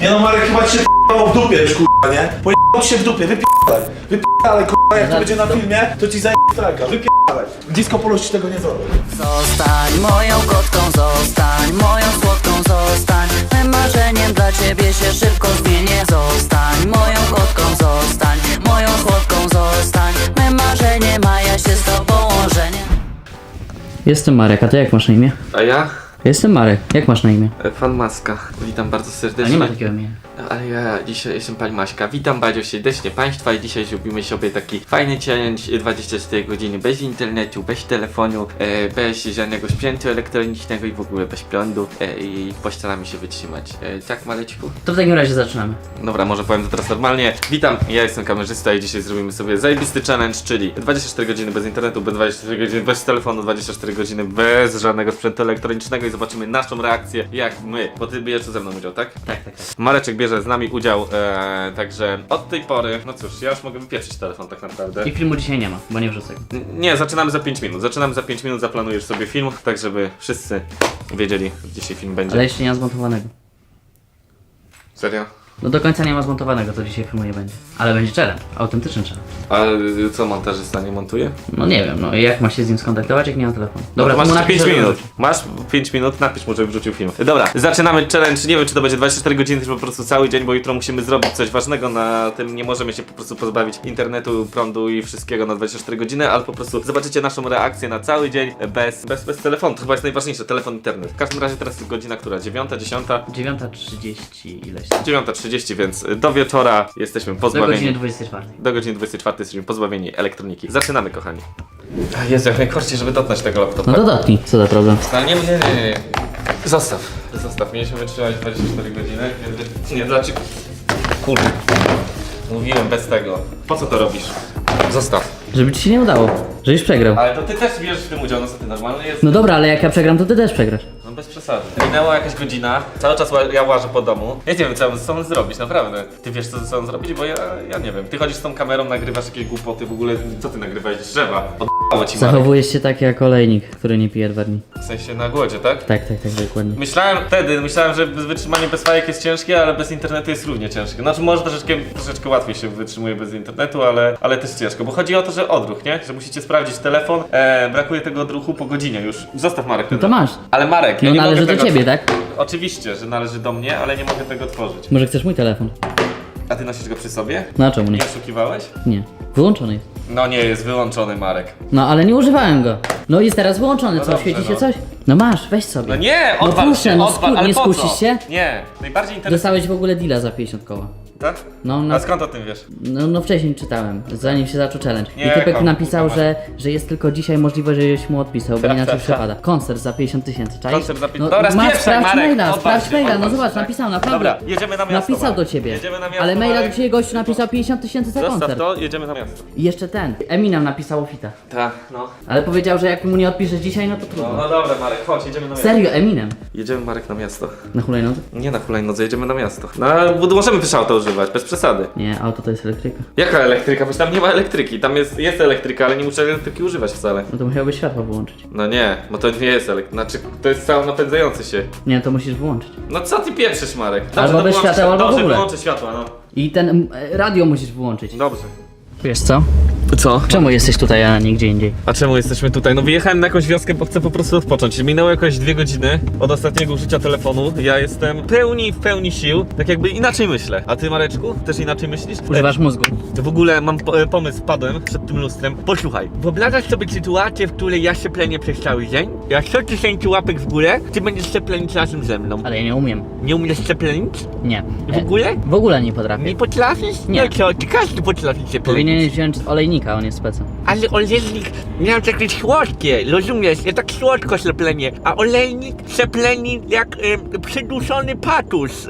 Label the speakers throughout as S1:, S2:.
S1: Nie no, Marek chyba ci się p***ał w dupie już, kurwa, nie? Pojebał ci się w dupie, wypierdalaj. Wypierdalaj, kurwa, jak to będzie na filmie, to ci zajmie strajka, wypierdalaj. Disco Polo ci tego nie zrobi.
S2: Zostań moją kotką, zostań moją słodką, zostań Mym marzeniem dla ciebie się szybko zmienię Zostań moją kotką, zostań moją słodką, zostań Mym marzeniem, a ja się z tobą ożenię
S3: Jestem Marek, a ty jak masz na imię?
S4: A ja?
S3: Jestem Marek, jak masz na imię?
S4: E, Pan Maska. Witam bardzo
S3: A
S4: serdecznie.
S3: nie ma takiego imienia.
S4: Ale ja dzisiaj jestem Pani Maśka. Witam bardzo serdecznie Państwa i dzisiaj zrobimy sobie taki fajny challenge e, 24 godziny bez internetu, bez telefonu, e, bez żadnego sprzętu elektronicznego i w ogóle bez prądu e, i postaramy się wytrzymać. E, tak Maleczku?
S3: To w takim razie zaczynamy.
S4: Dobra, może powiem to teraz normalnie. Witam, ja jestem kamerzysta i dzisiaj zrobimy sobie zajebisty challenge, czyli 24 godziny bez internetu, bez 24 godziny bez telefonu, 24 godziny bez żadnego sprzętu elektronicznego i zobaczymy naszą reakcję, jak my, bo ty bierzesz ze mną udział, tak?
S3: Tak, tak, tak.
S4: Mareczek bierze z nami udział, e, także od tej pory, no cóż, ja już mogę wypieprzyć telefon tak naprawdę.
S3: I filmu dzisiaj nie ma, bo nie wrzucę. go.
S4: N- Nie, zaczynamy za 5 minut. Zaczynamy za 5 minut, zaplanujesz sobie film, tak żeby wszyscy wiedzieli, że dzisiaj film będzie.
S3: Ale jeszcze nie ma zmontowanego.
S4: Serio?
S3: No do końca nie ma zmontowanego, to dzisiaj filmu nie będzie. Ale będzie challenge, autentyczny challenge.
S4: A y, co montażysta nie montuje?
S3: No nie wiem, no i jak ma się z nim skontaktować, jak nie ma telefonu?
S4: Dobra,
S3: Dobra,
S4: to
S3: to mu
S4: masz
S3: napisz,
S4: 5
S3: żeby
S4: minut. Masz 5 minut, napisz mu, żeby wrzucił film. Dobra, zaczynamy challenge. Nie wiem, czy to będzie 24 godziny, czy po prostu cały dzień, bo jutro musimy zrobić coś ważnego na tym. Nie możemy się po prostu pozbawić internetu, prądu i wszystkiego na 24 godziny, ale po prostu zobaczycie naszą reakcję na cały dzień bez, bez, bez telefonu. To chyba jest najważniejsze, telefon, internet. W każdym razie teraz jest godzina, która? 9, 10?
S3: 9.30 ileś tam.
S4: 9.30, więc do wieczora jesteśmy
S3: Do
S4: pozbawieni.
S3: godziny 24.
S4: Do godziny 24 jesteśmy pozbawieni elektroniki. Zaczynamy, kochani. Jest jak najkorciej, żeby dotknąć tego laptopa.
S3: No to dotknij, co za problem.
S4: Ale nie, nie, nie, nie. Zostaw. Zostaw. Mieliśmy wytrzymać 24 godziny, więc nie dlaczego. Kurde. Mówiłem bez tego. Po co to robisz? Zostaw.
S3: Żeby ci się nie udało, żebyś przegrał.
S4: Ale to ty też bierzesz w tym udział, no co ty normalny jest?
S3: No dobra, ale jak ja przegram, to ty też przegrasz.
S4: No bez przesady. Minęła jakaś godzina, cały czas ła- ja łażę po domu. Ja nie wiem, co ja mam ze sobą zrobić, naprawdę. Ty wiesz, co ze sobą zrobić, bo ja, ja nie wiem. Ty chodzisz z tą kamerą, nagrywasz jakieś głupoty, w ogóle co ty nagrywałeś? Drzewa. Ci Marek.
S3: Zachowujesz się tak jak olejnik, który nie pije dwa dni.
S4: W sensie na głodzie, tak?
S3: Tak, tak, tak, dokładnie.
S4: Myślałem wtedy, myślałem, że wytrzymanie bez fajek jest ciężkie, ale bez internetu jest równie ciężkie. Znaczy może troszeczkę, troszeczkę łatwiej się wytrzymuje bez internetu, ale, ale też ciężko, bo chodzi o to, że odruch, nie? Że musicie sprawdzić telefon, e, brakuje tego odruchu po godzinie już. Zostaw Marek ten
S3: No to masz.
S4: Ale Marek, ja
S3: No
S4: nie
S3: należy
S4: mogę
S3: do
S4: tego
S3: ciebie, tak?
S4: Oczywiście, że należy do mnie, ale nie mogę tego otworzyć.
S3: Może chcesz mój telefon?
S4: A ty nosisz go przy sobie?
S3: No a czemu nie?
S4: Nie oszukiwałeś?
S3: Nie. Wyłączony jest.
S4: No nie, jest wyłączony Marek.
S3: No ale nie używałem go. No jest teraz wyłączony,
S4: No
S3: co?
S4: dobrze,
S3: Świeci się
S4: no.
S3: coś? No masz, weź sobie.
S4: No nie,
S3: No
S4: odwal
S3: proszę,
S4: się,
S3: no
S4: odwal,
S3: sku-
S4: ale
S3: nie
S4: po co?
S3: skusisz się?
S4: Nie, najbardziej interesuje...
S3: Dostałeś w ogóle deala za 50 koła.
S4: Tak?
S3: No, no.
S4: A skąd o tym wiesz?
S3: No, no wcześniej czytałem, zanim się zaczął challenge.
S4: Nie,
S3: I typek
S4: kom-
S3: napisał, że, że jest tylko dzisiaj możliwość, żebyś mu odpisał, bo
S4: Tak,
S3: inaczej
S4: tak,
S3: przepada. Koncert za 50 tysięcy, czaisz?
S4: Koncert za pi-
S3: no,
S4: Dobra,
S3: masz,
S4: spieprzaj,
S3: sprawdź
S4: Marek,
S3: maila,
S4: odwal
S3: sprawdź
S4: się,
S3: maila, no
S4: odwal się,
S3: zobacz,
S4: tak.
S3: napisał naprawdę.
S4: Dobra, jedziemy na miasto,
S3: Napisał do
S4: Marek.
S3: ciebie.
S4: Jedziemy na miasto,
S3: Ale maila
S4: Marek.
S3: do ciebie gościu napisał 50 tysięcy za
S4: Zostaw
S3: koncert.
S4: to, jedziemy na miasto.
S3: I jeszcze ten, Eminem napisał o fita.
S4: Tak, no.
S3: Ale powiedział, że jak mu nie odpiszesz dzisiaj, no to
S4: No,
S3: trudno.
S4: no dobra Marek, chodź, jedziemy na miasto.
S3: Serio, Eminem.
S4: Jedziemy Marek na miasto.
S3: Na hulajnodze?
S4: Nie na hulajnodze, jedziemy na miasto. No, bo możemy auto używać, bez przesady.
S3: Nie, auto to jest elektryka.
S4: Jaka elektryka? Bo tam nie ma elektryki. Tam jest, jest elektryka, ale nie muszę elektryki używać wcale.
S3: No to musiałbyś światło wyłączyć.
S4: No nie, bo to nie jest elektryka. Znaczy, to jest cały napędzający się.
S3: Nie, to musisz wyłączyć.
S4: No co ty pieprzysz, Marek?
S3: Albo bez świateł, albo w
S4: Dobrze,
S3: ogóle.
S4: wyłączę światła, no.
S3: I ten radio musisz wyłączyć.
S4: Dobrze.
S3: Wiesz co?
S4: Co?
S3: Czemu jesteś tutaj, a nie gdzie indziej?
S4: A czemu jesteśmy tutaj? No wyjechałem na jakąś wioskę, bo chcę po prostu odpocząć. Minęło jakoś dwie godziny od ostatniego użycia telefonu. Ja jestem pełni, w pełni sił. Tak jakby inaczej myślę. A ty, Mareczku? Też inaczej myślisz?
S3: Używasz mózgu.
S4: To w ogóle mam po, e, pomysł, padłem przed tym lustrem. Posłuchaj, wyobrażasz sobie sytuację, w której ja się plenię przez cały dzień? Jak 100 tysięcy łapek w górę, ty będziesz się plenić razem ze mną.
S3: Ale ja nie umiem.
S4: Nie umiesz się plenić?
S3: Nie.
S4: W ogóle?
S3: W ogóle nie potrafię.
S4: Nie potrafisz?
S3: Nie.
S4: No co, ty każdy potrafi się plenić.
S3: Powinieneś wziąć olejnika, on jest specem.
S4: Ale olejnik miał takie słodkie, rozumiesz? Ja tak słodko się plenię, a olejnik się pleni jak e, przyduszony patus e,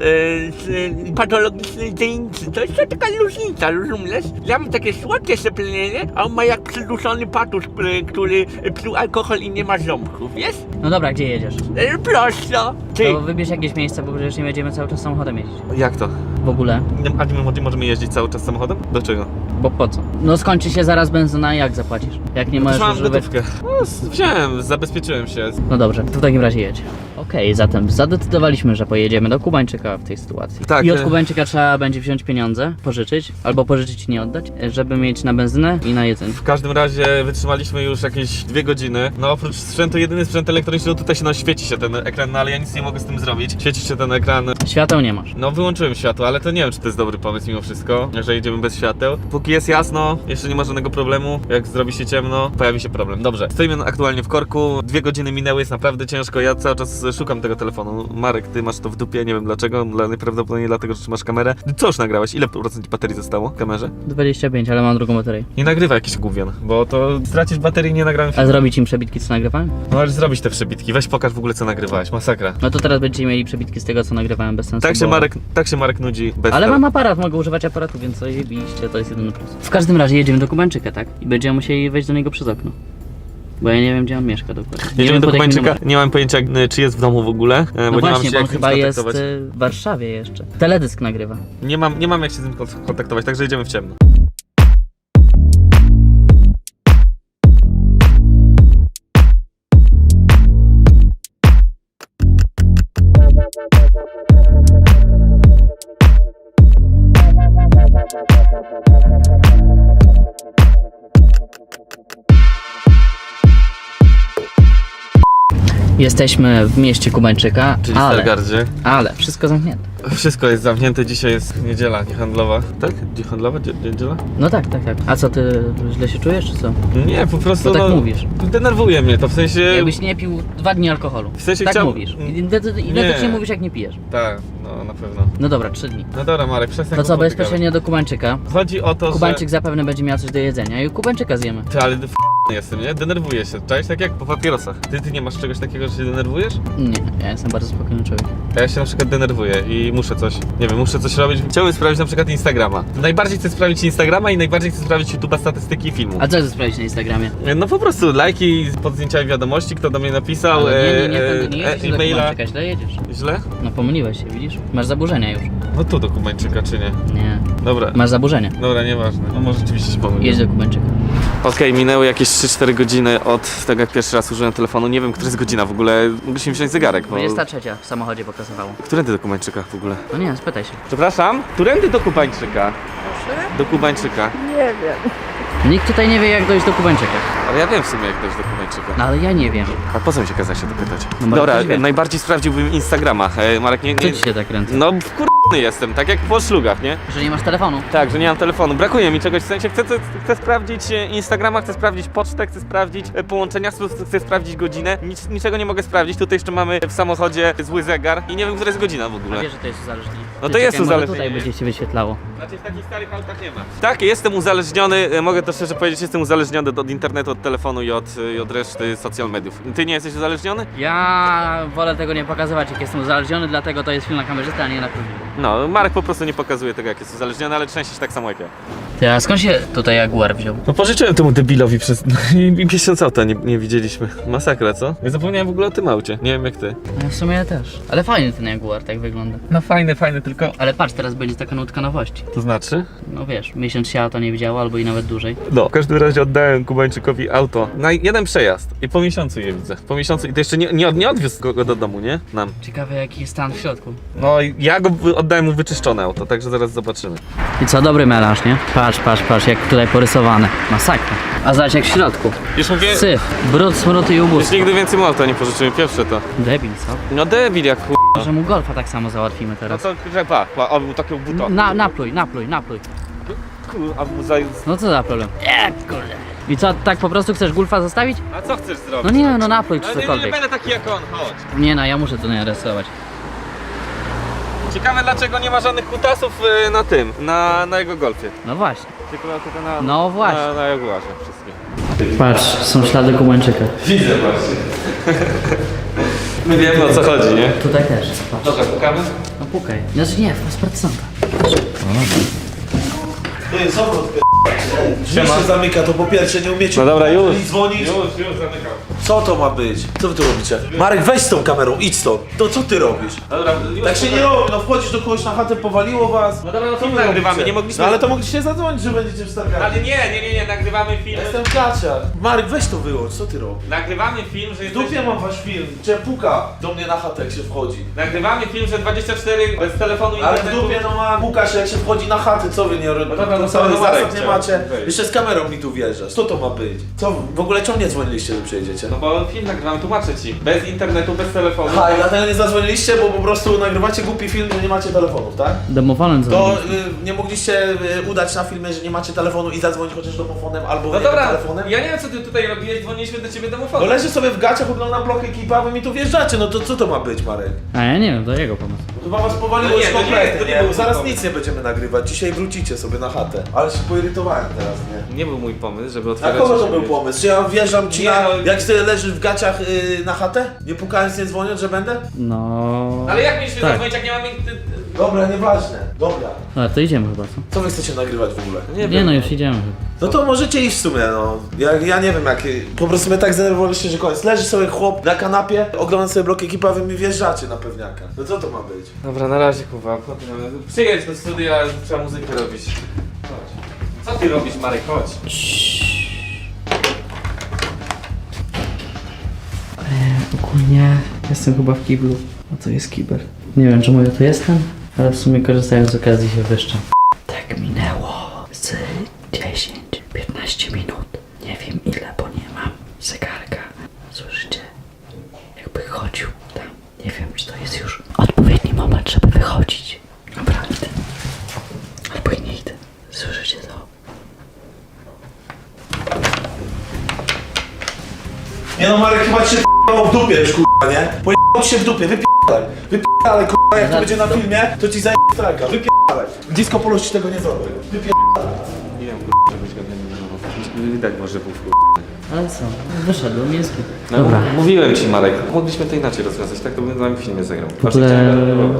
S4: z e, patologicznej dzielnicy. To jest to taka różnica, rozumiesz? Ja mam takie słodkie się plenienie, a on ma jak przyduszony patus, e, który pił alkohol i nie ma ząbków, wiesz?
S3: No dobra, gdzie jedziesz?
S4: E, prosto. Ty.
S3: To wybierz jakieś miejsce, bo przecież nie będziemy cały czas samochodem jeździć.
S4: Jak to?
S3: w ogóle?
S4: A nie, możemy jeździć cały czas samochodem? Dlaczego?
S3: Bo po co? No skończy się zaraz benzyna jak zapłacisz? Jak nie możesz
S4: Już mam
S3: używać...
S4: gotówkę. No, wziąłem, zabezpieczyłem się.
S3: No dobrze, to w takim razie jedź. Okej, zatem zadecydowaliśmy, że pojedziemy do Kubańczyka w tej sytuacji.
S4: Tak,
S3: I od
S4: e-
S3: Kubańczyka trzeba będzie wziąć pieniądze, pożyczyć, albo pożyczyć i nie oddać, żeby mieć na benzynę i na jedzenie.
S4: W każdym razie wytrzymaliśmy już jakieś dwie godziny. No oprócz sprzętu, jedyny sprzęt elektroniczny, no tutaj się no świeci się ten ekran, no ale ja nic nie mogę z tym zrobić. Świeci się ten ekran.
S3: Świateł nie masz.
S4: No wyłączyłem światło, ale to nie wiem, czy to jest dobry pomysł mimo wszystko, że jedziemy bez świateł. Póki jest jasno, jeszcze nie ma żadnego problemu. Jak zrobi się ciemno, pojawi się problem. Dobrze, stoimy aktualnie w korku, dwie godziny minęły, jest naprawdę ciężko. Ja cały czas szukam tego telefonu. Marek, ty masz to w dupie, nie wiem dlaczego, dla, najprawdopodobniej dlatego, że trzymasz kamerę. Co już nagrałeś? Ile procent baterii zostało w kamerze?
S3: 25, ale mam drugą baterię.
S4: Nie nagrywa jakiś gówien, bo to stracisz baterię i nie nagrałem
S3: A
S4: filmu.
S3: zrobić im przebitki co nagrywałem?
S4: Możesz zrobić te przebitki, weź pokaż w ogóle co nagrywałeś, masakra.
S3: No to teraz będziecie mieli przebitki z tego co nagrywałem bez sensu.
S4: Tak się
S3: bo-
S4: Marek, tak się Marek nudzi bez
S3: Ale mam aparat, mogę używać aparatu, więc zajebiście, to jest jedyny plus. W każdym razie jedziemy do Kubańczyka, tak? I będziemy musieli wejść do niego przez okno. Bo ja nie wiem, gdzie on mieszka dokładnie. Nie
S4: Jedziemy
S3: wiem,
S4: Kubańczyka, nie mam pojęcia czy jest w domu w ogóle, y, bo
S3: No
S4: nie mam
S3: właśnie,
S4: się
S3: bo
S4: jak
S3: chyba jest y, w Warszawie jeszcze. Teledysk nagrywa.
S4: Nie mam, nie mam jak się z nim kon- kontaktować, także jedziemy w ciemno.
S3: Jesteśmy w mieście Kubańczyka,
S4: Czyli w
S3: ale,
S4: Stargardzie.
S3: ale wszystko zamknięte.
S4: Wszystko jest zamknięte, dzisiaj jest niedziela niehandlowa. Tak? Niehandlowa? Dzie- Niedziela?
S3: No tak, tak, tak. A co, ty źle się czujesz, czy co?
S4: Nie, po prostu
S3: To tak
S4: no,
S3: mówisz.
S4: Denerwuje mnie to, w sensie...
S3: Jakbyś nie pił dwa dni alkoholu.
S4: W sensie
S3: tak
S4: chciał-
S3: mówisz. Identycznie
S4: Nie.
S3: mówisz, jak nie pijesz.
S4: Tak, no na pewno.
S3: No dobra, trzy dni.
S4: No dobra Marek, przestań
S3: To co,
S4: głupoty
S3: bezpośrednio do Kubańczyka.
S4: gadać. Chodzi o to,
S3: Kubańczyk zapewne będzie miał coś do jedzenia i u Kubańczyka zjemy.
S4: że... Ty, ale f... jestem, nie? Denerwuję się, cześć? Tak jak po papierosach. Ty, ty nie masz czegoś takiego, że się denerwujesz?
S3: Nie, ja jestem bardzo spokojny człowiek.
S4: A Ja się na przykład denerwuję i muszę coś, nie wiem, muszę coś robić. Chciałbym sprawdzić na przykład Instagrama. Najbardziej chcę sprawdzić Instagrama i najbardziej chcę sprawdzić YouTube'a statystyki filmu.
S3: A co chcesz sprawdzić na Instagramie?
S4: No po prostu lajki pod zdjęciami wiadomości, kto do mnie napisał,
S3: Ale nie, nie, nie,
S4: e,
S3: nie, nie, jedziesz do
S4: e-maila.
S3: Kubańczyka, źle jedziesz.
S4: Źle?
S3: No pomyliłeś się, widzisz? Masz zaburzenia już.
S4: No tu do Kubańczyka, czy nie?
S3: Nie.
S4: Dobra.
S3: Masz zaburzenia.
S4: Dobra, nieważne. No może rzeczywiście się pomyliłem.
S3: Jedź do Kubańczyka.
S4: Okej, minęły jakieś 3-4 godziny od tego jak pierwszy raz użyłem telefonu. Nie wiem, która jest godzina w ogóle. Mogliśmy wziąć zegarek, bo...
S3: 23 w samochodzie pokazywało.
S4: Którędy do Kubańczyka w ogóle?
S3: No nie, spytaj się.
S4: Przepraszam? Którędy do Kubańczyka? Do Kubańczyka.
S3: Nikt tutaj nie wie jak dojść do Kubańczyka.
S4: Ale ja wiem w sumie jak dojść do Kubańczyka.
S3: No ale ja nie wiem.
S4: A po co mi się kazać się dopytać?
S3: No,
S4: Dobra,
S3: ktoś wie.
S4: najbardziej sprawdziłbym Instagrama. E, Marek, nie...
S3: Co
S4: nie...
S3: ci się tak kręci?
S4: No wkurny jestem, tak jak po szlugach, nie?
S3: Że nie masz telefonu.
S4: Tak, że nie mam telefonu. Brakuje mi czegoś, w sensie chcę, chcę, chcę sprawdzić e, Instagrama, chcę sprawdzić pocztę, chcę sprawdzić e, połączenia, chcę, chcę sprawdzić godzinę. Nic, niczego nie mogę sprawdzić. Tutaj jeszcze mamy w samochodzie zły zegar i nie wiem, która jest godzina w
S3: A
S4: ogóle.
S3: wiesz, że to jest uzależnienie.
S4: No to jest
S3: czekaj, może
S4: uzależnienie.
S3: tutaj będzie się wyświetlało.
S4: Znaczy w takich starych autach nie ma. Tak, jestem uzależniony, e, mogę to szczerze powiedzieć, jestem uzależniony od internetu, od telefonu i od, i od reszty social mediów. Ty nie jesteś uzależniony?
S3: Ja wolę tego nie pokazywać, jak jestem uzależniony, dlatego to jest film na kamerzysta, a nie na filmie.
S4: No, Marek po prostu nie pokazuje tego, jak jest uzależniony, ale częściej się tak samo jak ja.
S3: Ty, a skąd się tutaj Jaguar wziął?
S4: No pożyczyłem temu debilowi przez... i miesiąc auta nie, nie widzieliśmy. Masakra, co? Ja zapomniałem w ogóle o tym aucie. Nie wiem jak ty.
S3: No ja w sumie też. Ale fajny ten Jaguar, tak wygląda.
S4: No fajny, fajny, tylko...
S3: Ale patrz, teraz będzie taka nutka nowości.
S4: To znaczy?
S3: No wiesz, miesiąc się to nie widziało, albo i nawet dłużej.
S4: No, w każdym razie oddałem Kubańczykowi auto na jeden przejazd i po miesiącu je widzę. Po miesiącu i to jeszcze nie, nie, nie odwiózł go, do domu, nie? Nam.
S3: Ciekawe jaki jest stan w środku.
S4: No ja go wy- oddałem mu wyczyszczone auto, także zaraz zobaczymy.
S3: I co, dobry melanż, nie? Patrz, patrz, patrz, jak tutaj porysowane. Masakra. A zobacz jak w środku.
S4: Już mówię...
S3: Syf, brud, smród i
S4: Już
S3: ubóstwo.
S4: nigdy więcej mu auta nie pożyczymy, pierwsze to.
S3: Debil, co?
S4: No debil jak ch...
S3: Może mu golfa tak samo załatwimy
S4: No
S3: teraz.
S4: to, że pa, pa, on był takiego buta.
S3: Na, napluj, napluj, napluj.
S4: Kur- A.
S3: No co za problem? Nie, kurde. I co, tak po prostu chcesz golfa zostawić?
S4: a co chcesz zrobić?
S3: No nie, no napluj czy
S4: Ale nie, nie
S3: cokolwiek.
S4: będę taki jak on, chodź.
S3: Nie no, ja muszę to narysować.
S4: Ciekawe dlaczego nie ma żadnych kutasów y, na tym, na, na jego golfie.
S3: No właśnie.
S4: Tylko tylko na,
S3: No właśnie.
S4: na, na Jaguarze wszystkie.
S3: Patrz, są ślady Kubańczyka.
S4: Widzę właśnie. My wiemy o co chodzi, nie?
S3: Tutaj też. Patrz.
S4: Dobra, pukamy?
S3: No pukaj. Znaczy nie, w pasportsonka.
S1: To jest obrót, Drzwi się zamyka, to po pierwsze nie umiecie
S4: No dobra, już.
S1: dzwonić.
S4: już zamykam.
S1: Co to ma być? Co wy tu robicie? Marek, weź z tą kamerą, idź stąd. To co ty robisz?
S4: Dobra,
S1: Tak się nie robi, no wchodzisz do kogoś na chatę, powaliło was.
S4: No dobra, no co my nagrywamy? Nie mogliśmy...
S1: No ale to mogliście zadzwonić, że będziecie w Stargardzie.
S4: Ale nie, nie, nie, nie, nagrywamy film.
S1: Ja jestem w gaciach. Marek, weź to wyłącz, co ty robisz?
S4: Nagrywamy film, że
S1: W dupie mam wasz film, gdzie puka do mnie na chatę jak się wchodzi.
S4: Nagrywamy film, że 24 bez telefonu
S1: Ale w dupie no ma puka się jak się wchodzi na chatę, co wy nie robicie?
S4: No dobra, no to Marek
S1: zasad nie
S4: chciał
S1: macie.
S4: wejść.
S1: Jeszcze z kamerą mi tu wjeżdżasz. Co to ma być? Co, w ogóle czemu nie dzwoniliście, że przyjedziecie?
S4: No bo film nagrywamy, tłumaczę ci. Bez internetu, bez telefonu.
S1: Aha, i dlatego nie zadzwoniliście, bo po prostu nagrywacie głupi film, że nie macie telefonów, tak?
S3: Domofonem
S1: To y, nie mogliście y, udać na filmie, że nie macie telefonu i zadzwonić chociaż domofonem albo
S4: No
S1: nie
S4: dobra,
S1: telefonem?
S4: ja nie wiem co ty tutaj robiłeś, dzwoniliśmy do ciebie
S1: No
S4: domofonem.
S1: leży sobie w gaciach, oglądam blok ekipa, a wy mi tu wjeżdżacie, no to co to ma być, Marek?
S3: A ja nie wiem, to jego pomysł.
S1: To chyba was powaliło
S4: No nie,
S1: już
S4: to nie
S1: kompletnie,
S4: jest- to nie
S1: nie?
S4: był
S1: Zaraz
S4: pomysł.
S1: nic nie będziemy nagrywać, dzisiaj wrócicie sobie na chatę. Ale się poirytowałem teraz, nie?
S4: Nie był mój pomysł, żeby
S1: A
S4: otwierać...
S1: kogo to był pomysł? Czy ja wjeżdżam ci
S4: Nie,
S1: na,
S4: no-
S1: jak ty leżysz w gaciach y, na chatę? Nie pukając, nie dzwoniąc, że będę?
S3: No...
S4: Ale jak mieliśmy
S3: Tak.
S4: zadzwonić, jak nie mamy...
S1: Dobra, nieważne. Dobra.
S3: Ale to idziemy chyba, co?
S1: Co wy chcecie nagrywać w ogóle?
S4: Nie,
S3: Nie no, już idziemy.
S1: No to możecie iść w sumie, no. Ja, ja nie wiem jak. Po prostu mnie tak zdenerwowaliście, że koniec. Leży sobie chłop na kanapie, ogląda sobie blok ekipa, wy mi wjeżdżacie na pewniaka. No co to ma być?
S4: Dobra, na razie Kuba. Przyjedź do studia, trzeba muzykę robić. Chodź. Co ty robisz Marek, chodź.
S3: Ogólnie jestem chyba w kiblu. A to jest kibel. Nie wiem czemu ja tu jestem, ale w sumie korzystając z okazji się wyszczam. Tak minęło z 10-15 minut. Nie wiem ile, bo nie mam zegarka. Słyszycie? Jakby chodził tam. Nie wiem czy to jest już odpowiedni moment, żeby wychodzić. Dobra, idę. Albo i nie idę. Słyszycie to?
S1: Nie no Marek chyba ci się w dupie już kurwa, nie? Pojechał ci się w dupie, wypierdalaj. Wypierdalaj kurwa, jak to będzie na filmie, to ci zajmie strajka. Wypierdalaj. Disco Polo ci tego nie zrobi. Wypierdalaj.
S4: Nie wiem, żebyś go nie Widać może był
S3: Ale co? Wyszedłem, jest git.
S4: no,
S3: Dobra.
S4: Mówiłem ci Marek, mogliśmy to inaczej rozwiązać, tak to bym z nami w filmie zagrał.
S3: W ogóle,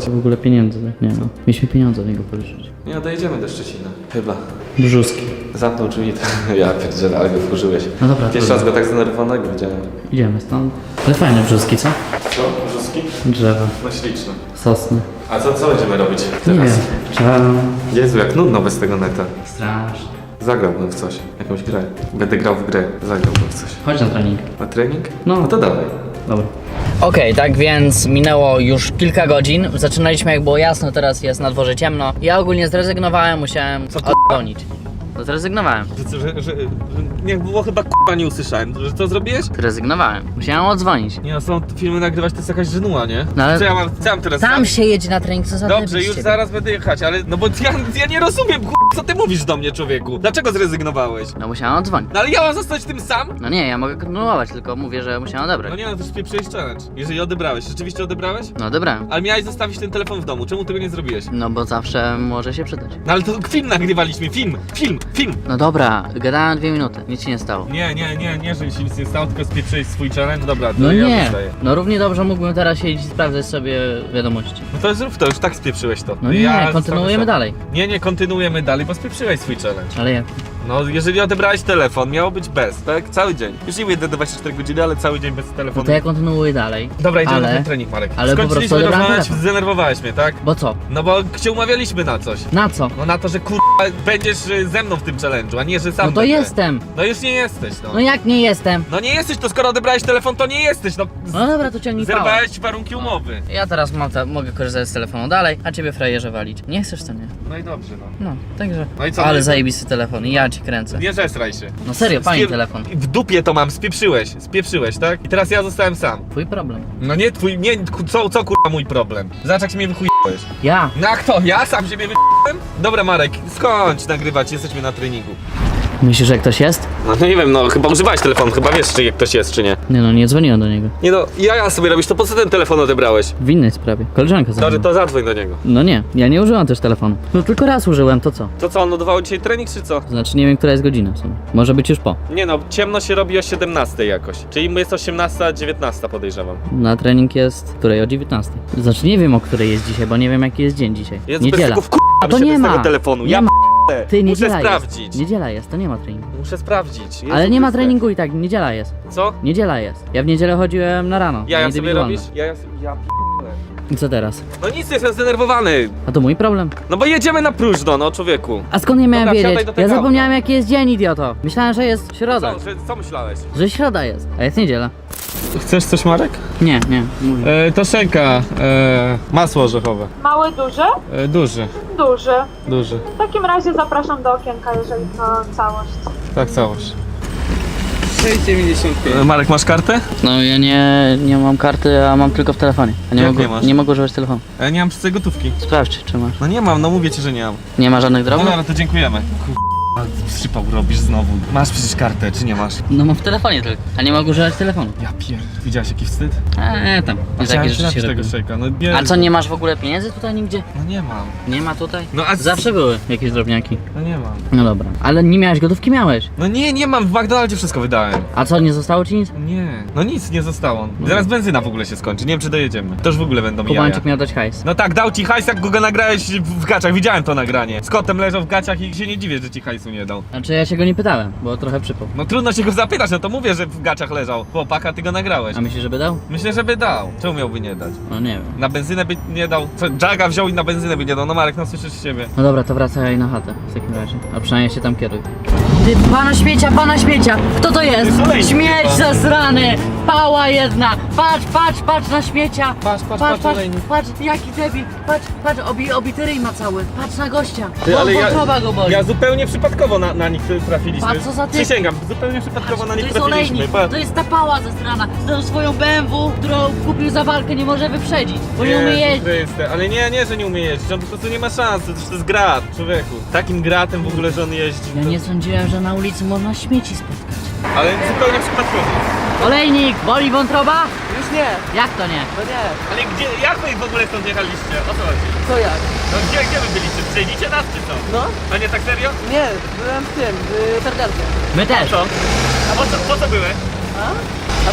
S3: w ogóle pieniądze, nie no. Mieliśmy pieniądze od niego pożyczyć.
S4: Nie, no dojedziemy do Szczecina. Chyba.
S3: Brzuski.
S4: Zamknął drzwi. Ja pierdzielę, ale go wkurzyłeś.
S3: No dobra,
S4: Pierwszy
S3: to-
S4: raz go tak zdenerwowanego widziałem.
S3: Idziemy stąd. Ale fajne brzuski, co?
S4: Co? Brzuski?
S3: Drzewa,
S4: No śliczne.
S3: Sosny.
S4: A co, co będziemy robić
S3: Nie
S4: teraz?
S3: wiem. Trzeba...
S4: Jezu, jak nudno bez tego neta.
S3: Strasznie.
S4: Zagrałbym w coś, jakąś grę. Będę grał w grę, zagrałbym w coś.
S3: Chodź na trening.
S4: Na trening?
S3: No.
S4: no to dawaj.
S3: Dobra. Okej, tak więc minęło już kilka godzin. Zaczynaliśmy jak było jasno, teraz jest na dworze ciemno. Ja ogólnie zrezygnowałem, musiałem
S4: Co,
S3: odgonić. No zrezygnowałem.
S4: Że, że, że, że nie było chyba k***a nie usłyszałem. Że co zrobiłeś?
S3: Zrezygnowałem. Musiałem odzwonić.
S4: Nie no, są filmy nagrywać, to jest jakaś żenuła, nie?
S3: No ale-
S4: Co ja mam, co ja mam teraz...
S3: Tam się jedzie na trening, co za
S4: Dobrze,
S3: debil z
S4: już
S3: ciebie.
S4: zaraz będę jechać, ale no bo ja, ja nie rozumiem, co ty mówisz do mnie, człowieku? Dlaczego zrezygnowałeś?
S3: No musiałem odzwonić.
S4: No ale ja mam zostać tym sam?
S3: No nie, ja mogę kontynuować, tylko mówię, że musiałem odebrać.
S4: No nie no, to już pieprzyłeś challenge. Jeżeli odebrałeś, rzeczywiście odebrałeś?
S3: No odebrałem.
S4: Ale miałeś zostawić ten telefon w domu, czemu tego nie zrobiłeś?
S3: No bo zawsze może się przydać.
S4: No ale to film nagrywaliśmy, film, film, film!
S3: No dobra, gadałem dwie minuty, nic się nie stało.
S4: Nie, nie, nie, nie, że się nic nie stało, tylko spieprzyłeś swój challenge, dobra, to
S3: No
S4: ja
S3: nie,
S4: zostaję.
S3: no równie dobrze mógłbym teraz siedzieć i sprawdzać sobie wiadomości.
S4: No to zrób to, już tak spieprzyłeś to.
S3: No nie,
S4: Ja
S3: kontynuujemy
S4: sam.
S3: dalej.
S4: Nie, nie, kontynuujemy dalej, bo spieprzyłeś swój challenge.
S3: Ale jak?
S4: No, jeżeli odebrałeś telefon, miało być bez, tak? Cały dzień. Już nie mówię te 24 godziny, ale cały dzień bez
S3: No
S4: telefonu.
S3: to ja kontynuuję dalej.
S4: Dobra, idziemy
S3: ale...
S4: na ten trening, Marek.
S3: ale po prostu
S4: Skończyliśmy rozmawiać, zdenerwowałeś mnie, tak?
S3: Bo co?
S4: No bo cię umawialiśmy na coś.
S3: Na co?
S4: No na to, że kur... będziesz y, ze mną w tym challenge'u, a nie, że sam
S3: No to
S4: będę.
S3: jestem.
S4: No już nie jesteś, no.
S3: No jak nie jestem?
S4: No nie jesteś, to skoro odebrałeś telefon, to nie jesteś, no. Z-
S3: No dobra, to ciągnij.
S4: Zerwałeś warunki umowy.
S3: Ja teraz mam mogę korzystać z telefonu dalej, a ciebie frajerze walić. Nie chcesz to nie?
S4: No i dobrze, no.
S3: No, także.
S4: No i co?
S3: Ale
S4: No i-
S3: zajebisty telefon ja ci kręcę.
S4: Nie zesraj się.
S3: No serio, fajny
S4: Spier-
S3: telefon.
S4: W dupie to mam, spieprzyłeś, spieprzyłeś, tak? I teraz ja zostałem sam.
S3: Twój problem.
S4: No nie twój, nie, ku- co, co kurwa mój problem? Zobacz jak się mnie wychujałeś.
S3: Ja.
S4: No a kto? Ja sam siebie wychujałem? Dobra Marek, skończ nagrywać, jesteśmy na treningu.
S3: Myślisz, że ktoś jest?
S4: No nie wiem, no chyba używałeś telefonu, chyba wiesz czy jak ktoś jest czy nie.
S3: Nie no, nie dzwoniłem do niego.
S4: Nie no, ja sobie robisz, to po co ten telefon odebrałeś?
S3: W innej sprawie. Koleżanka zadzwoniła.
S4: to zadzwoń do niego.
S3: No nie, ja nie użyłam też telefonu. No tylko raz użyłem, to co?
S4: To co, on odwołał dzisiaj trening czy co?
S3: Znaczy nie wiem, która jest godzina w sumie. Może być już po.
S4: Nie no, ciemno się robi o 17 jakoś. Czyli jest 18, 19 podejrzewam.
S3: Na trening jest, której o 19. Znaczy nie wiem, o której jest dzisiaj, bo nie wiem, jaki jest dzień dzisiaj.
S4: Jest bez
S3: Niedziela.
S4: tego w
S3: A to nie ma.
S4: tego telefonu.
S3: Nie
S4: ja
S3: ma. Ty,
S4: Muszę
S3: niedziela
S4: sprawdzić.
S3: jest. Niedziela jest, to nie ma treningu.
S4: Muszę sprawdzić. Jezu
S3: Ale nie ma
S4: Chryste.
S3: treningu i tak, niedziela jest.
S4: Co?
S3: Niedziela jest. Ja w niedzielę chodziłem na rano.
S4: Ja, ja
S3: na
S4: sobie
S3: indywidualne.
S4: robisz? Ja, ja, ja p...
S3: I co teraz?
S4: No nic, jestem zdenerwowany.
S3: A to mój problem.
S4: No bo jedziemy na próżno, no człowieku.
S3: A skąd nie miałem
S4: Dobra, wsiadaj
S3: wiedzieć?
S4: do
S3: Ja zapomniałem jaki jest dzień, idioto. Myślałem, że jest środa.
S4: Co, że, co myślałeś?
S3: Że środa jest, a jest niedziela.
S5: Chcesz coś, Marek?
S3: Nie, nie, mówię.
S5: E, to szejka, e, masło orzechowe.
S6: Mały, duży?
S5: E, duży,
S6: Duży.
S5: duży.
S6: W takim razie zapraszam do okienka, jeżeli to całość.
S5: Tak, całość. 6,95.
S4: E, Marek, masz kartę?
S3: No ja nie, nie mam karty, a mam tylko w telefonie. A nie,
S4: Jak
S3: mogę,
S4: nie masz?
S3: nie mogę używać telefonu.
S4: E, nie mam przy tej gotówki.
S3: Sprawdź, czy masz.
S4: No nie mam, no mówię ci, że nie mam.
S3: Nie ma żadnych
S4: No
S3: drobnych?
S4: dobra, to dziękujemy. Przypał robisz znowu. Masz przecież kartę, czy nie masz?
S3: No mam w telefonie tylko. A nie mogę używać telefonu.
S4: Ja pier... Widziałeś jaki wstyd?
S3: Eee, tam. Nie takie
S4: Chciałem
S3: rzeczy się
S4: napić
S3: robi.
S4: tego szejka, no nie.
S3: A co, nie masz w ogóle pieniędzy tutaj nigdzie?
S4: No nie mam.
S3: Nie ma tutaj?
S4: No a z-
S3: Zawsze były jakieś drobniaki.
S4: No nie mam.
S3: No dobra. Ale nie miałeś gotówki? Miałeś.
S4: No nie, nie mam, w McDonaldzie wszystko wydałem.
S3: A co, nie zostało ci nic?
S4: Nie. No nic nie zostało. Zaraz benzyna w ogóle się skończy, nie wiem czy dojedziemy. To już w ogóle będą jaja.
S3: Kubańczyk miał dać hajs.
S4: No tak, dał ci hajs, jak go nagrałeś w gaciach, widziałem to nagranie. Z kotem leżał w gaciach i się nie dziwię, że ci hajsu nie dał.
S3: Znaczy ja się go nie pytałem, bo trochę przypał.
S4: No trudno się go zapytać, no to mówię, że w gaciach leżał. Chłopaka, ty go nagrałeś.
S3: A myślisz, żeby dał?
S4: Myślę, że by dał. Czemu miałby nie dać?
S3: No nie wiem.
S4: Na benzynę by nie dał. Co, Jaga wziął i na benzynę by nie dał. No Marek, no słyszysz siebie.
S3: No dobra, to wracaj na chatę w takim razie. A przynajmniej się tam kieruj. Ty, pana śmiecia, pana śmiecia! Kto to jest? Śmieć
S4: chyba.
S3: zasrany! Pała jedna! Patrz, patrz, patrz na śmiecia!
S5: Patrz, patrz,
S3: patrz,
S5: patrz,
S3: patrz,
S5: olejnik.
S3: patrz, jaki debil! Patrz, patrz, obi, obity ryj ma cały! Patrz na gościa!
S4: Ty, ale ja-
S3: wątroba go boli!
S4: Ja zupełnie przypadkowo na, na nich trafiliśmy.
S3: Patrz, co za ty-
S4: Przysięgam, zupełnie przypadkowo
S3: Patrz,
S4: na
S3: to
S4: nich
S3: jest
S4: trafiliśmy.
S3: olejnik!
S4: Patrz.
S3: To jest ta pała zasrana! Z swoją BMW, którą kupił za walkę, nie może wyprzedzić, bo nie umie
S4: Jezu
S3: jeździć!
S4: Chryste, Ale nie, nie, że nie umie jeździć, on po prostu nie ma szans, to, to jest grat, człowieku. Takim gratem w ogóle, że on jeździ.
S3: Ja
S4: to...
S3: nie sądziłem, że na ulicy można śmieci spotkać.
S4: Ale zupełnie przypadkowo.
S3: Olejnik, boli wątroba?
S7: Już nie,
S3: Jak to nie?
S7: no nie.
S4: Ale gdzie, jak wy w ogóle stąd jechaliście? O co chodzi?
S7: Co jak?
S4: No gdzie, gdzie wy byliście? Przejdziecie nas czy co?
S7: No?
S4: A nie tak serio?
S7: Nie, byłem w tym, w Targardzie.
S3: My też.
S4: Co? A po co, po co były?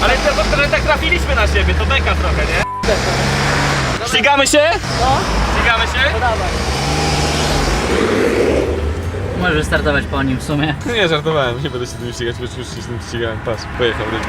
S4: Ale to, to, to, tak trafiliśmy na siebie, to beka trochę, nie? Ścigamy się?
S7: No,
S4: Ścigamy się?
S7: to dawaj.
S3: Możesz startować po nim w sumie.
S4: Nie, żartowałem, nie będę się tym ścigać, bo już się z tym ścigałem. Patrz, pojechał rybi.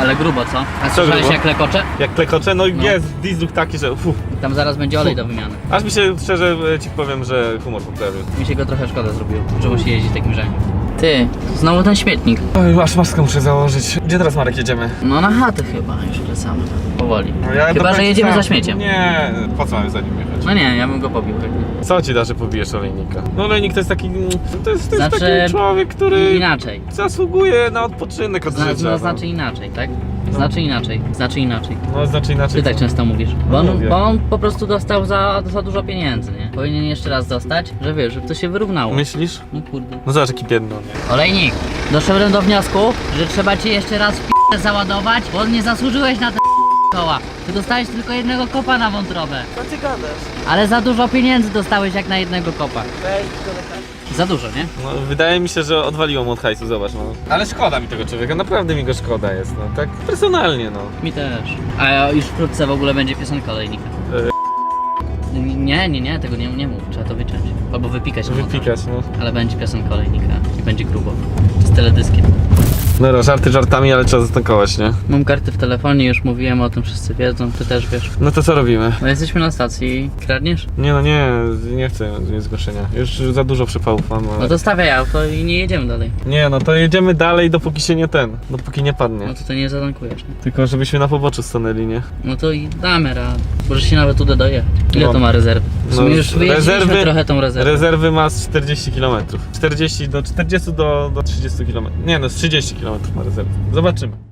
S3: Ale grubo, co? A
S4: Co
S3: słyszałeś
S4: grubo?
S3: jak klekocze?
S4: Jak klekocze, no,
S3: No.
S4: jest diesel taki, że fu.
S3: Tam zaraz będzie olej do wymiany.
S4: Aż mi się szczerze e, ci powiem, że humor poprawił.
S3: Mi się go trochę szkoda zrobiło, że musi jeździć takim rzędzie. Ty, znowu ten śmietnik.
S4: Oj, aż maskę muszę założyć. Gdzie teraz Marek jedziemy?
S3: No na chatę chyba już wracamy. Powoli.
S4: No ja
S3: chyba, że jedziemy za śmieciem.
S4: Nie, po co mamy za nim jechać?
S3: No nie, ja bym go pobił pewnie.
S4: Co ci da, że pobijesz olejnika? No olejnik to jest taki, to jest, to jest
S3: Znaczy,
S4: taki człowiek, który
S3: Inaczej.
S4: zasługuje na odpoczynek od
S3: Zna,
S4: życia.
S3: no,
S4: no.
S3: znaczy inaczej, tak? Znaczy inaczej, znaczy inaczej.
S4: No znaczy inaczej.
S3: Ty tak
S4: co?
S3: często mówisz. Bo on,
S4: mówię.
S3: bo on po prostu dostał za, za dużo pieniędzy, nie? Powinien jeszcze raz dostać, że wiesz, żeby to się wyrównało.
S4: Myślisz?
S3: No kurde.
S4: No zobacz jaki jest.
S3: Olejnik, doszedłem do wniosku, że trzeba cię jeszcze raz w p***e załadować, bo nie zasłużyłeś na te koła. Ty dostałeś tylko jednego kopa na wątrobę.
S7: Co ty gadasz?
S3: Ale za dużo pieniędzy dostałeś jak na jednego kopa.
S7: Weź do.
S3: Za dużo, nie?
S4: No, wydaje mi się, że odwaliło mu od hajsu, zobacz no. Ale szkoda mi tego człowieka, naprawdę mi go szkoda jest, no. Tak personalnie, no.
S3: Mi też. A już wkrótce w ogóle będzie piosenka olejnika. Nie, nie, nie, tego nie, nie mów, trzeba to wyciąć. Albo wypikać na montażu.
S4: Wypikać, no.
S3: Ale będzie piosenka olejnika i będzie grubo. Z teledyskiem.
S4: No, żarty żartami, ale trzeba zatankować, nie?
S3: Mam karty w telefonie, już mówiłem o tym, wszyscy wiedzą, ty też wiesz.
S4: No to co robimy?
S3: No jesteśmy na stacji, kradniesz?
S4: Nie no nie, nie chcę nie zgłoszenia. Już za dużo przypałów mam, ale...
S3: No to stawiaj auto i nie jedziemy dalej.
S4: Nie no, to jedziemy dalej, dopóki się nie ten, dopóki nie padnie.
S3: No to to nie zatankujesz, nie?
S4: Tylko żebyśmy na poboczu stanęli, nie?
S3: No to i damy radę. Możesz się nawet uda dojechać. Ile
S4: No.
S3: to ma rezerwy? W sumie
S4: No,
S3: już wyjeździliśmy trochę tą rezerwę.
S4: Rezerwy ma z 40 km. 40 do 40 do, do 30 km. Nie no, z 30 km ma rezerwy. Zobaczymy.